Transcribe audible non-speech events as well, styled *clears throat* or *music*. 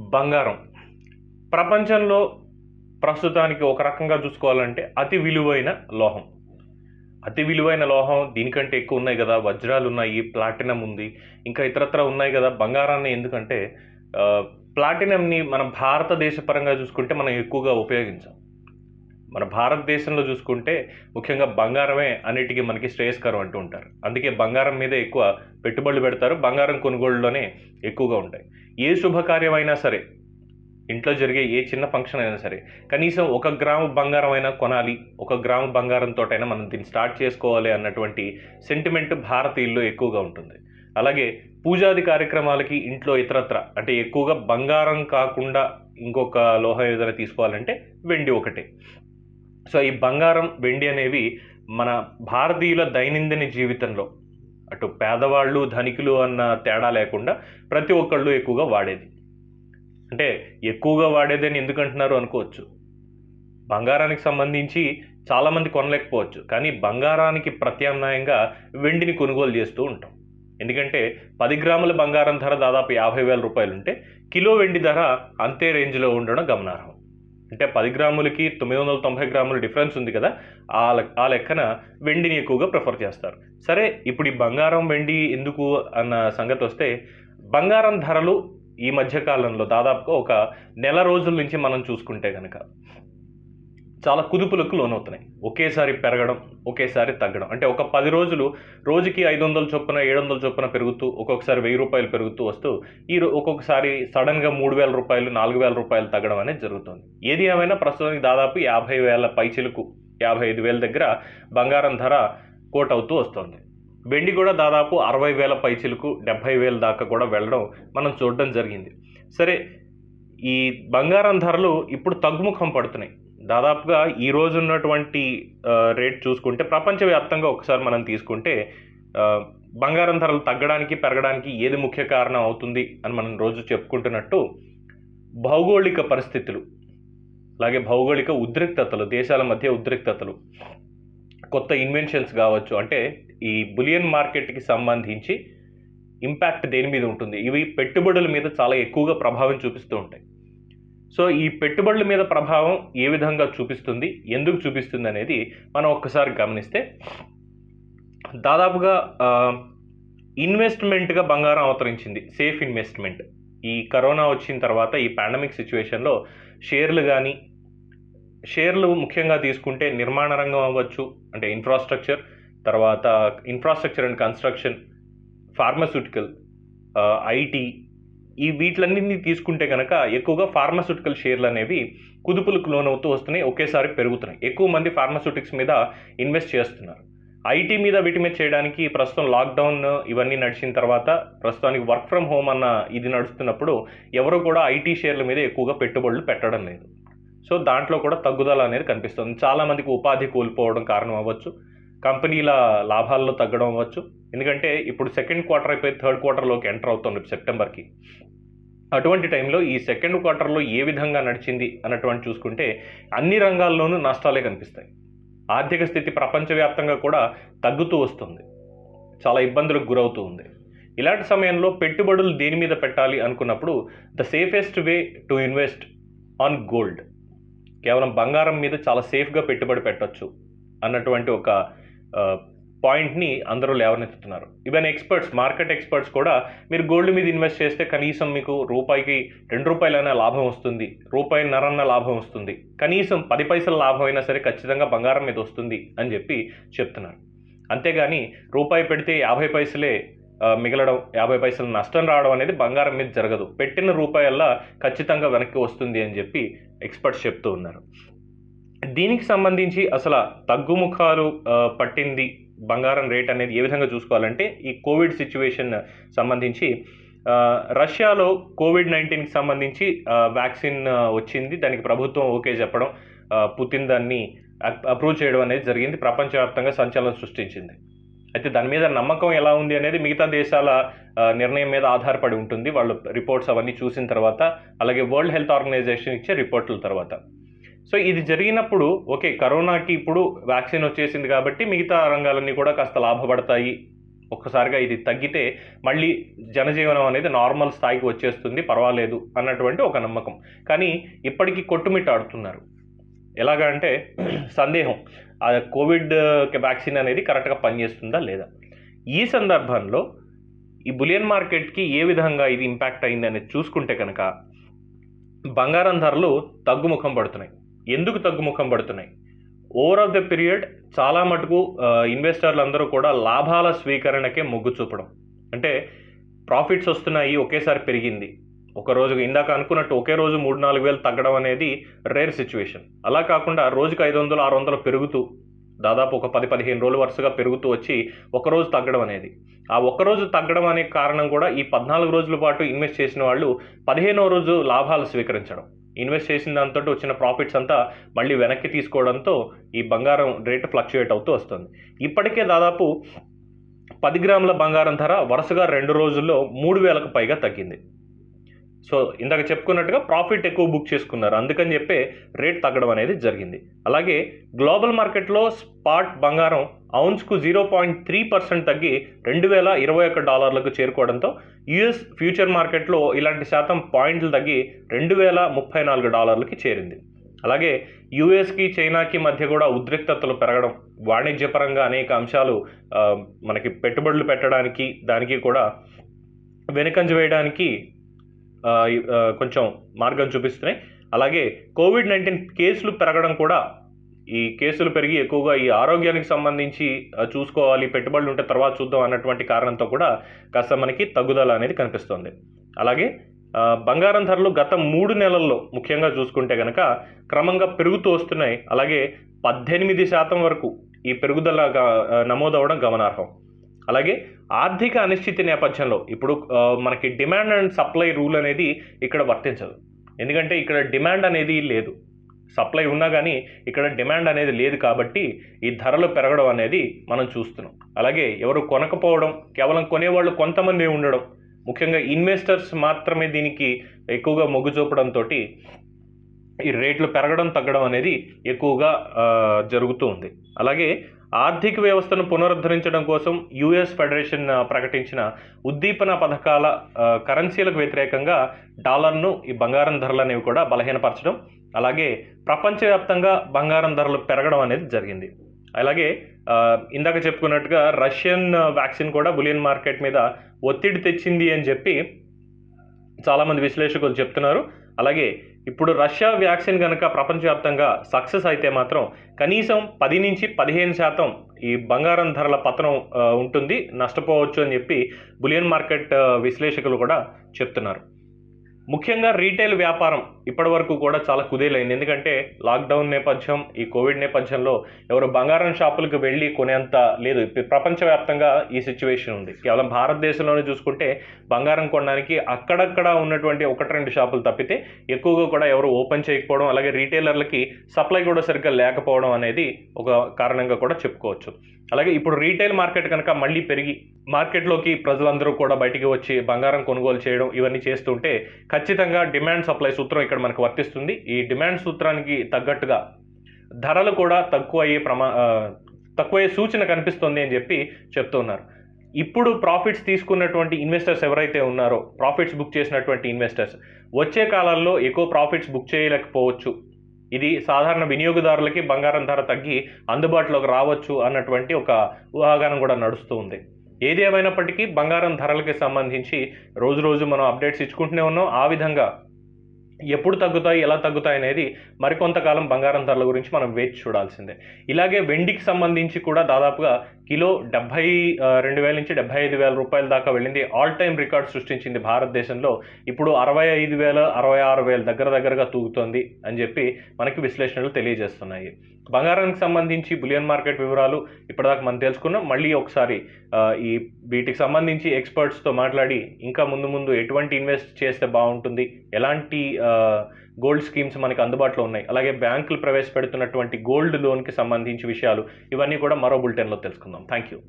బంగారం. ప్రపంచంలో ప్రస్తుతానికి ఒక రకంగా చూసుకోవాలంటే అతి విలువైన లోహం. అతి విలువైన లోహం దీనికంటే ఎక్కువ ఉన్నాయి కదా వజ్రాలు ఉన్నాయి ప్లాటినం ఉంది ఇంకా ఇతరత్ర ఉన్నాయి కదా. బంగారాన్ని ఎందుకంటే ప్లాటినంని మన భారతదేశ పరంగా చూసుకుంటే మనం ఎక్కువగా ఉపయోగించాం. మన భారతదేశంలో చూసుకుంటే ముఖ్యంగా బంగారమే అన్నిటికీ మనకి శ్రేయస్కరం అంటూ ఉంటారు. అందుకే బంగారం మీద ఎక్కువ పెట్టుబడులు పెడతారు. బంగారం కొనుగోలులోనే ఎక్కువగా ఉంటాయి. ఏ శుభకార్యమైనా సరే ఇంట్లో జరిగే ఏ చిన్న ఫంక్షన్ అయినా సరే కనీసం ఒక గ్రాము బంగారం అయినా కొనాలి ఒక గ్రాము బంగారంతో అయినా మనం దీన్ని స్టార్ట్ చేసుకోవాలి అన్నటువంటి సెంటిమెంట్ భారతీయుల్లో ఎక్కువగా ఉంటుంది. అలాగే పూజాది కార్యక్రమాలకి ఇంట్లో ఇతరత్ర అంటే ఎక్కువగా బంగారం కాకుండా ఇంకొక లోహం ఏదైనా తీసుకోవాలంటే వెండి ఒకటే. సో ఈ బంగారం వెండి అనేవి మన భారతీయుల దైనందిన జీవితంలో అటు పేదవాళ్ళు ధనికులు అన్న తేడా లేకుండా ప్రతి ఒక్కళ్ళు ఎక్కువగా వాడేది. అంటే ఎక్కువగా వాడేదని అని ఎందుకంటున్నారు అనుకోవచ్చు. బంగారానికి సంబంధించి చాలామంది కొనలేకపోవచ్చు. కానీ బంగారానికి ప్రత్యామ్నాయంగా వెండిని కొనుగోలు చేస్తూ ఉంటాం. ఎందుకంటే పది గ్రాముల బంగారం ధర దాదాపు యాభై వేల రూపాయలు ఉంటే కిలో వెండి ధర అంతే రేంజ్లో ఉండడం గమనార్హం. అంటే పది గ్రాములకి తొమ్మిది వందల తొంభై గ్రాముల డిఫరెన్స్ ఉంది కదా ఆ ఆ లెక్కన వెండిని ఎక్కువగా ప్రిఫర్ చేస్తారు. సరే ఇప్పుడు ఈ బంగారం వెండి ఎందుకు అన్న సంగతి వస్తే బంగారం ధరలు ఈ మధ్యకాలంలో దాదాపుగా ఒక నెల రోజుల నుంచి మనం చూసుకుంటే కనుక చాలా కుదుపులకు లోనవుతున్నాయి. ఒకేసారి పెరగడం ఒకేసారి తగ్గడం. అంటే ఒక పది రోజులు రోజుకి ఐదు వందల చొప్పున ఏడు వందల చొప్పున పెరుగుతూ ఒక్కొక్కసారి వెయ్యి రూపాయలు పెరుగుతూ వస్తూ ఈ రో- ఒక్కొక్కసారి సడన్గా మూడు వేల రూపాయలు నాలుగు వేల రూపాయలు తగ్గడం అనేది జరుగుతుంది. ఏది ఏమైనా ప్రస్తుతానికి దాదాపు యాభై వేల పైచిలకు యాభై ఐదు వేల దగ్గర బంగారం ధర కోట్ అవుతూ వస్తుంది. వెండి కూడా దాదాపు అరవై వేల పైచిలకు డెబ్బై వేల దాకా కూడా వెళ్ళడం మనం చూడడం జరిగింది. సరే ఈ బంగారం ధరలు ఇప్పుడు తగ్గుముఖం పడుతున్నాయి. దాదాపుగా ఈ రోజు ఉన్నటువంటి రేట్ చూసుకుంటే ప్రపంచవ్యాప్తంగా ఒకసారి మనం తీసుకుంటే బంగారం ధరలు తగ్గడానికి పెరగడానికి ఏది ముఖ్య కారణం అవుతుంది అని మనం రోజు చెప్పుకుంటున్నట్టు భౌగోళిక పరిస్థితులు అలాగే భౌగోళిక ఉద్రిక్తతలు దేశాల మధ్య ఉద్రిక్తతలు కొత్త ఇన్వెన్షన్స్ కావచ్చు అంటే ఈ బులియన్ మార్కెట్కి సంబంధించి ఇంపాక్ట్ దేని మీద ఉంటుంది? ఇవి పెట్టుబడుల మీద చాలా ఎక్కువగా ప్రభావం చూపిస్తూ ఉంటాయి. సో ఈ పెట్టుబడుల మీద ప్రభావం ఏ విధంగా చూపిస్తుంది ఎందుకు చూపిస్తుంది అనేది మనం ఒక్కసారి గమనిస్తే దాదాపుగా ఇన్వెస్ట్మెంట్గా బంగారం అవతరించింది సేఫ్ ఇన్వెస్ట్మెంట్. ఈ కరోనా వచ్చిన తర్వాత ఈ పాండమిక్ సిచ్యువేషన్లో షేర్లు కానీ షేర్లు ముఖ్యంగా తీసుకుంటే నిర్మాణ రంగం అవ్వచ్చు అంటే ఇన్ఫ్రాస్ట్రక్చర్ తర్వాత infrastructure and construction pharmaceutical IT ఈ వీటిలన్నింటినీ తీసుకుంటే కనుక ఎక్కువగా ఫార్మాస్యూటికల్ షేర్లు అనేవి కుదుపులకు లోనవుతూ వస్తున్నాయి ఒకేసారి పెరుగుతున్నాయి. ఎక్కువ మంది ఫార్మాస్యూటిక్స్ మీద ఇన్వెస్ట్ చేస్తున్నారు. ఐటీ మీద వీటి మీద చేయడానికి ప్రస్తుతం లాక్డౌన్ ఇవన్నీ నడిచిన తర్వాత ప్రస్తుతానికి వర్క్ ఫ్రమ్ హోమ్ అన్న ఇది నడుస్తున్నప్పుడు ఎవరు కూడా ఐటీ షేర్ల మీద ఎక్కువగా పెట్టుబడులు పెట్టడం లేదు. సో దాంట్లో కూడా తగ్గుదల అనేది కనిపిస్తుంది. చాలామందికి ఉపాధి కోల్పోవడం కారణం అవ్వచ్చు. కంపెనీల లాభాల్లో తగ్గడం అవ్వచ్చు. ఎందుకంటే ఇప్పుడు సెకండ్ క్వార్టర్ అయిపోయి థర్డ్ క్వార్టర్లోకి ఎంటర్ అవుతుంది సెప్టెంబర్కి. అటువంటి టైంలో ఈ సెకండ్ క్వార్టర్లో ఏ విధంగా నడిచింది అన్నటువంటి చూసుకుంటే అన్ని రంగాల్లోనూ నష్టాలే కనిపిస్తాయి. ఆర్థిక స్థితి ప్రపంచవ్యాప్తంగా కూడా తగ్గుతూ వస్తుంది. చాలా ఇబ్బందులకు గురవుతూ ఉంది. ఇలాంటి సమయంలో పెట్టుబడులు దేని మీద పెట్టాలి అనుకున్నప్పుడు the safest way to invest on gold. కేవలం బంగారం మీద చాలా సేఫ్గా పెట్టుబడి పెట్టచ్చు అన్నటువంటి ఒక పాయింట్ని అందరూ లేవనెత్తుతున్నారు. ఈవెన్ ఎక్స్పర్ట్స్ మార్కెట్ ఎక్స్పర్ట్స్ కూడా మీరు గోల్డ్ మీద ఇన్వెస్ట్ చేస్తే కనీసం మీకు రూపాయికి రెండు రూపాయలైనా లాభం వస్తుంది. రూపాయి నరన్న లాభం వస్తుంది. కనీసం పది పైసల లాభం అయినా సరే ఖచ్చితంగా బంగారం మీద వస్తుంది అని చెప్పి చెప్తున్నారు. అంతేగాని రూపాయి పెడితే యాభై పైసలే మిగలడం యాభై పైసలు నష్టం రావడం అనేది బంగారం మీద జరగదు. పెట్టిన రూపాయల్లా ఖచ్చితంగా వెనక్కి వస్తుంది అని చెప్పి ఎక్స్పర్ట్స్ చెప్తూ ఉన్నారు. దీనికి సంబంధించి అసలు తగ్గుముఖాలు పట్టింది బంగారం రేట్ అనేది ఏ విధంగా చూసుకోవాలంటే ఈ కోవిడ్ సిచ్యువేషన్ సంబంధించి రష్యాలో కోవిడ్ నైన్టీన్కి సంబంధించి వ్యాక్సిన్ వచ్చింది. దానికి ప్రభుత్వం ఓకే చెప్పడం పుతిన్ దాన్ని అప్రూవ్ చేయడం అనేది జరిగింది. ప్రపంచవ్యాప్తంగా సంచలనం సృష్టించింది. అయితే దాని మీద నమ్మకం ఎలా ఉంది అనేది మిగతా దేశాల నిర్ణయం మీద ఆధారపడి ఉంటుంది. వాళ్ళు రిపోర్ట్స్ అవన్నీ చూసిన తర్వాత అలాగే వరల్డ్ హెల్త్ ఆర్గనైజేషన్ ఇచ్చే రిపోర్ట్ల తర్వాత. సో ఇది జరిగినప్పుడు ఓకే కరోనాకి ఇప్పుడు వ్యాక్సిన్ వచ్చేసింది కాబట్టి మిగతా రంగాలన్నీ కూడా కాస్త లాభపడతాయి. ఒక్కసారిగా ఇది తగ్గితే మళ్ళీ జనజీవనం అనేది నార్మల్ స్థాయికి వచ్చేస్తుంది పర్వాలేదు అన్నటువంటి ఒక నమ్మకం. కానీ ఇప్పటికీ కొట్టుమిట్టాడుతున్నారు. ఎలాగా అంటే *clears throat* సందేహం. ఆ కోవిడ్ వ్యాక్సిన్ అనేది కరెక్ట్గా పనిచేస్తుందా లేదా? ఈ సందర్భంలో ఈ బులియన్ మార్కెట్కి ఏ విధంగా ఇది ఇంపాక్ట్ అయింది అనేది చూసుకుంటే కనుక బంగారం ధరలు తగ్గుముఖం పడుతున్నాయి. ఎందుకు తగ్గుముఖం పడుతున్నాయి? ఓవర్ ఆఫ్ ద పీరియడ్ చాలా మటుకు ఇన్వెస్టర్లు అందరూ కూడా లాభాల స్వీకరణకే మొగ్గు చూపడం. అంటే ప్రాఫిట్స్ వస్తున్నాయి ఒకేసారి పెరిగింది. ఒక రోజు ఇందాక అనుకున్నట్టు ఒకే రోజు మూడు నాలుగు వేలు తగ్గడం అనేది రేర్ సిచ్యువేషన్ అలా కాకుండా రోజుకి ఐదు వందలు ఆరు వందలు పెరుగుతూ దాదాపు ఒక పది పదిహేను రోజులు వరుసగా పెరుగుతూ వచ్చి ఒకరోజు తగ్గడం అనేది. ఆ ఒక్క రోజు తగ్గడం అనే కారణం కూడా ఈ పద్నాలుగు రోజుల పాటు ఇన్వెస్ట్ చేసిన వాళ్ళు పదిహేనో రోజు లాభాలు స్వీకరించడం. ఇన్వెస్ట్ చేసిన దాంతో వచ్చిన ప్రాఫిట్స్ అంతా మళ్ళీ వెనక్కి తీసుకోవడంతో ఈ బంగారం రేటు ఫ్లక్చుయేట్ అవుతూ వస్తుంది. ఇప్పటికే దాదాపు పది గ్రాముల బంగారం ధర వరుసగా రెండు రోజుల్లో మూడు వేలకు పైగా తగ్గింది. సో ఇందాక చెప్పుకున్నట్టుగా ప్రాఫిట్ ఎక్కువ బుక్ చేసుకున్నారు. అందుకని చెప్పే రేట్ తగ్గడం అనేది జరిగింది. అలాగే గ్లోబల్ మార్కెట్లో స్పాట్ బంగారం ఔన్స్కు జీరో పాయింట్ త్రీ పర్సెంట్ తగ్గి రెండు వేల ఇరవై ఒక్క డాలర్లకు చేరుకోవడంతో యుఎస్ ఫ్యూచర్ మార్కెట్లో ఇలాంటి శాతం పాయింట్లు తగ్గి రెండు వేల ముప్పై నాలుగు డాలర్లకి చేరింది. అలాగే యుఎస్కి చైనాకి మధ్య కూడా ఉద్రిక్తతలు పెరగడం వాణిజ్యపరంగా అనేక అంశాలు మనకి పెట్టుబడులు పెట్టడానికి దానికి కూడా వెనుకంజ వేయడానికి కొంచెం మార్గం చూపిస్తున్నాయి. అలాగే కోవిడ్ నైన్టీన్ కేసులు పెరగడం కూడా ఈ కేసులు పెరిగి ఎక్కువగా ఈ ఆరోగ్యానికి సంబంధించి చూసుకోవాలి పెట్టుబడులు ఉంటే తర్వాత చూద్దాం అన్నటువంటి కారణంతో కూడా కాస్త మనకి తగ్గుదల అనేది కనిపిస్తుంది. అలాగే బంగారం ధరలు గత మూడు నెలల్లో ముఖ్యంగా చూసుకుంటే కనుక క్రమంగా పెరుగుతూ వస్తున్నాయి. అలాగే పద్దెనిమిది శాతం వరకు ఈ పెరుగుదల నమోదవడం గమనార్హం. అలాగే ఆర్థిక అనిశ్చితి నేపథ్యంలో ఇప్పుడు మనకి డిమాండ్ అండ్ సప్లై రూల్ అనేది ఇక్కడ వర్తించదు. ఎందుకంటే ఇక్కడ డిమాండ్ అనేది లేదు. సప్లై ఉన్నా కానీ ఇక్కడ డిమాండ్ అనేది లేదు కాబట్టి ఈ ధరలు పెరగడం అనేది మనం చూస్తున్నాం. అలాగే ఎవరు కొనకపోవడం కేవలం కొనేవాళ్ళు కొంతమంది ఉండడం ముఖ్యంగా ఇన్వెస్టర్స్ మాత్రమే దీనికి ఎక్కువగా మొగ్గు చూపడంతో ఈ రేట్లు పెరగడం తగ్గడం అనేది ఎక్కువగా జరుగుతూ ఉంది. అలాగే ఆర్థిక వ్యవస్థను పునరుద్ధరించడం కోసం యుఎస్ ఫెడరేషన్ ప్రకటించిన ఉద్దీపన పథకాల కరెన్సీలకు వ్యతిరేకంగా డాలర్ను ఈ బంగారం ధరలు అనేవి కూడా బలహీనపరచడం అలాగే ప్రపంచవ్యాప్తంగా బంగారం ధరలు పెరగడం అనేది జరిగింది. అలాగే ఇందాక చెప్పుకున్నట్టుగా రష్యన్ వ్యాక్సిన్ కూడా బులియన్ మార్కెట్ మీద ఒత్తిడి తెచ్చింది అని చెప్పి చాలామంది విశ్లేషకులు చెప్తున్నారు. అలాగే ఇప్పుడు రష్యా వ్యాక్సిన్ కనుక ప్రపంచవ్యాప్తంగా సక్సెస్ అయితే మాత్రం కనీసం పది నుంచి పదిహేను శాతం ఈ బంగారం ధరల పతనం ఉంటుంది నష్టపోవచ్చు అని చెప్పి బులియన్ మార్కెట్ విశ్లేషకులు కూడా చెప్తున్నారు. ముఖ్యంగా రీటైల్ వ్యాపారం ఇప్పటి వరకు కూడా చాలా కుదేలైంది. ఎందుకంటే లాక్డౌన్ నేపథ్యం ఈ కోవిడ్ నేపథ్యంలో ఎవరు బంగారం షాపులకు వెళ్ళి కొనేంత లేదు. ఇప్పుడు ప్రపంచవ్యాప్తంగా ఈ సిచ్యువేషన్ ఉంది. కేవలం భారతదేశంలోనే చూసుకుంటే బంగారం కొనడానికి అక్కడక్కడ ఉన్నటువంటి ఒకటి రెండు షాపులు తప్పితే ఎక్కువగా కూడా ఎవరు ఓపెన్ చేయకపోవడం అలాగే రీటైలర్లకి సప్లై కూడా సరిగ్గా లేకపోవడం అనేది ఒక కారణంగా కూడా చెప్పుకోవచ్చు. అలాగే ఇప్పుడు రీటైల్ మార్కెట్ కనుక మళ్ళీ పెరిగి మార్కెట్లోకి ప్రజలందరూ కూడా బయటికి వచ్చి బంగారం కొనుగోలు చేయడం ఇవన్నీ చేస్తుంటే ఖచ్చితంగా డిమాండ్ సప్లై సూత్రం ఇక్కడ మనకు వర్తిస్తుంది. ఈ డిమాండ్ సూత్రానికి తగ్గట్టుగా ధరలు కూడా తక్కువ అయ్యే ప్రమా తక్కువ అయ్యే సూచన కనిపిస్తుంది అని చెప్పి చెప్తున్నారు ఇప్పుడు ప్రాఫిట్స్ తీసుకున్నటువంటి ఇన్వెస్టర్స్ ఎవరైతే ఉన్నారో ప్రాఫిట్స్ బుక్ చేసినటువంటి ఇన్వెస్టర్స్ వచ్చే కాలాల్లో ఎక్కువ ప్రాఫిట్స్ బుక్ చేయలేకపోవచ్చు. ఇది సాధారణ వినియోగదారులకి బంగారం ధర తగ్గి అందుబాటులోకి రావచ్చు అన్నటువంటి ఒక ఊహాగానం కూడా నడుస్తూ ఉంది. ఏది బంగారం ధరలకి సంబంధించి రోజు రోజు మనం అప్డేట్స్ ఇచ్చుకుంటూనే ఉన్నాం. ఆ విధంగా ఎప్పుడు తగ్గుతాయి ఎలా తగ్గుతాయి అనేది మరికొంతకాలం బంగారం ధరల గురించి మనం వేచి చూడాల్సిందే. ఇలాగే వెండికి సంబంధించి కూడా దాదాపుగా కిలో డెబ్బై రెండు వేల నుంచి డెబ్బై ఐదు వేల రూపాయల దాకా వెళ్ళింది. ఆల్ టైమ్ రికార్డ్ సృష్టించింది భారతదేశంలో. ఇప్పుడు అరవై ఐదు వేల అరవై ఆరు వేల దగ్గర దగ్గరగా తూగుతోంది అని చెప్పి మనకి విశ్లేషణలు తెలియజేస్తున్నాయి. బంగారానికి సంబంధించి బులియన్ మార్కెట్ వివరాలు ఇప్పటిదాకా మనం తెలుసుకున్నాం. మళ్ళీ ఒకసారి ఈ వీటికి సంబంధించి ఎక్స్పర్ట్స్తో మాట్లాడి ఇంకా ముందు ముందు ఎటువంటి ఇన్వెస్ట్ చేస్తే బాగుంటుంది ఎలాంటి గోల్డ్ స్కీమ్స్ మనకి అందుబాటులో ఉన్నాయి? అలాగే బ్యాంకులు ప్రవేశపెడుతున్నటువంటి గోల్డ్ లోన్కి సంబంధించి విషయాలు ఇవన్నీ కూడా మరో బులెటిన్లో తెలుసుకుందాం. Thank you